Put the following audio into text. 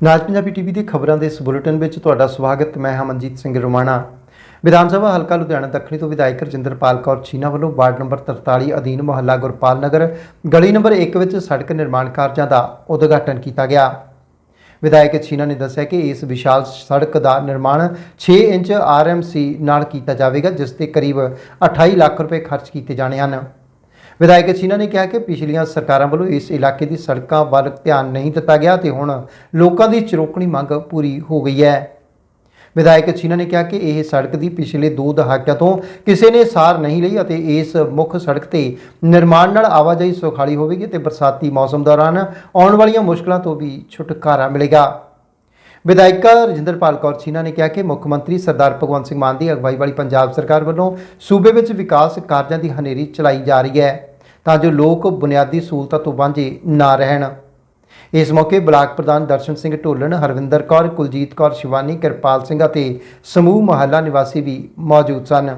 ਨਾਜ Punjabi TV ਦੇ ਖਬਰਾਂ ਦੇ ਇਸ ਬੁਲੇਟਿਨ ਵਿੱਚ ਤੁਹਾਡਾ ਸਵਾਗਤ, ਮੈਂ ਹਮਨਜੀਤ ਸਿੰਘ ਰੋਮਾਣਾ। ਵਿਧਾਨ ਸਭਾ ਹਲਕਾ ਲੁਧਿਆਣਾ ਦੱਖਣੀ ਤੋਂ ਵਿਧਾਇਕ ਰਜਿੰਦਰਪਾਲ ਕੌਰ ਛੀਨਾ ਵੱਲੋਂ ਵਾਰਡ ਨੰਬਰ 43 ਅਧੀਨ ਮੁਹੱਲਾ ਗੁਰਪਾਲ ਨਗਰ, ਗਲੀ ਨੰਬਰ 1 ਵਿੱਚ ਸੜਕ ਨਿਰਮਾਣ ਕਾਰਜਾਂ ਦਾ ਉਦਘਾਟਨ ਕੀਤਾ ਗਿਆ। ਵਿਧਾਇਕ ਛੀਨਾ ਨੇ ਦੱਸਿਆ ਕਿ ਇਸ ਵਿਸ਼ਾਲ ਸੜਕ ਦਾ ਨਿਰਮਾਣ 6 ਇੰਚ ਆਰਐਮਸੀ ਨਾਲ ਕੀਤਾ ਜਾਵੇਗਾ, ਜਿਸ ਤੇ ਕਰੀਬ 28 ਲੱਖ ਰੁਪਏ ਖਰਚ ਕੀਤੇ ਜਾਣੇ ਹਨ। ਵਿਧਾਇਕ ਛੀਨਾ ਨੇ ਕਿਹਾ ਕਿ ਪਿਛਲੀਆਂ ਸਰਕਾਰਾਂ ਵੱਲੋਂ ਇਸ ਇਲਾਕੇ ਦੀ ਸੜਕਾਂ ਵੱਲ ਧਿਆਨ ਨਹੀਂ ਦਿੱਤਾ ਗਿਆ ਤੇ ਹੁਣ ਲੋਕਾਂ ਦੀ ਚਰੋਕਣੀ ਮੰਗ ਪੂਰੀ ਹੋ ਗਈ ਹੈ। ਵਿਧਾਇਕ ਛੀਨਾ ਨੇ ਕਿਹਾ ਕਿ ਇਹ ਸੜਕ ਦੀ ਪਿਛਲੇ 2 ਦਹਾਕਿਆਂ ਤੋਂ ਕਿਸੇ ਨੇ ਸਾਰ ਨਹੀਂ ਲਈ ਅਤੇ ਇਸ ਮੁੱਖ ਸੜਕ ਤੇ ਨਿਰਮਾਣ ਨਾਲ ਆਵਾਜਾਈ ਸੁਖਾਲੀ ਹੋਵੇਗੀ ਤੇ ਬਰਸਾਤੀ ਮੌਸਮ ਦੌਰਾਨ ਆਉਣ ਵਾਲੀਆਂ ਮੁਸ਼ਕਲਾਂ ਤੋਂ ਵੀ ਛੁਟਕਾਰਾ ਮਿਲੇਗਾ। ਵਿਧਾਇਕਾ ਰਜਿੰਦਰਪਾਲ ਕੌਰ ਛੀਨਾ ਨੇ ਕਿਹਾ ਕਿ ਮੁੱਖ ਮੰਤਰੀ ਸਰਦਾਰ ਭਗਵੰਤ ਸਿੰਘ ਮਾਨ ਦੀ ਅਗਵਾਈ ਵਾਲੀ ਪੰਜਾਬ ਸਰਕਾਰ ਵੱਲੋਂ ਸੂਬੇ ਵਿੱਚ ਵਿਕਾਸ ਕਾਰਜਾਂ ਦੀ ਹਨੇਰੀ ਚਲਾਈ ਜਾ ਰਹੀ ਹੈ ਤਾਂ ਜੋ ਲੋਕ ਬੁਨਿਆਦੀ ਸਹੂਲਤਾਂ ਤੋਂ ਵਾਂਝੇ ਨਾ ਰਹਿਣ। ਇਸ ਮੌਕੇ ਬਲਾਕ ਪ੍ਰਧਾਨ ਦਰਸ਼ਨ ਸਿੰਘ ਢੋਲਣ, ਹਰਵਿੰਦਰ ਕੌਰ, ਕੁਲਜੀਤ ਕੌਰ ਸ਼ਿਵਾਨੀ, ਕਿਰਪਾਲ ਸਿੰਘ ਅਤੇ ਸਮੂਹ ਮਹੱਲਾ ਨਿਵਾਸੀ ਵੀ ਮੌਜੂਦ ਸਨ।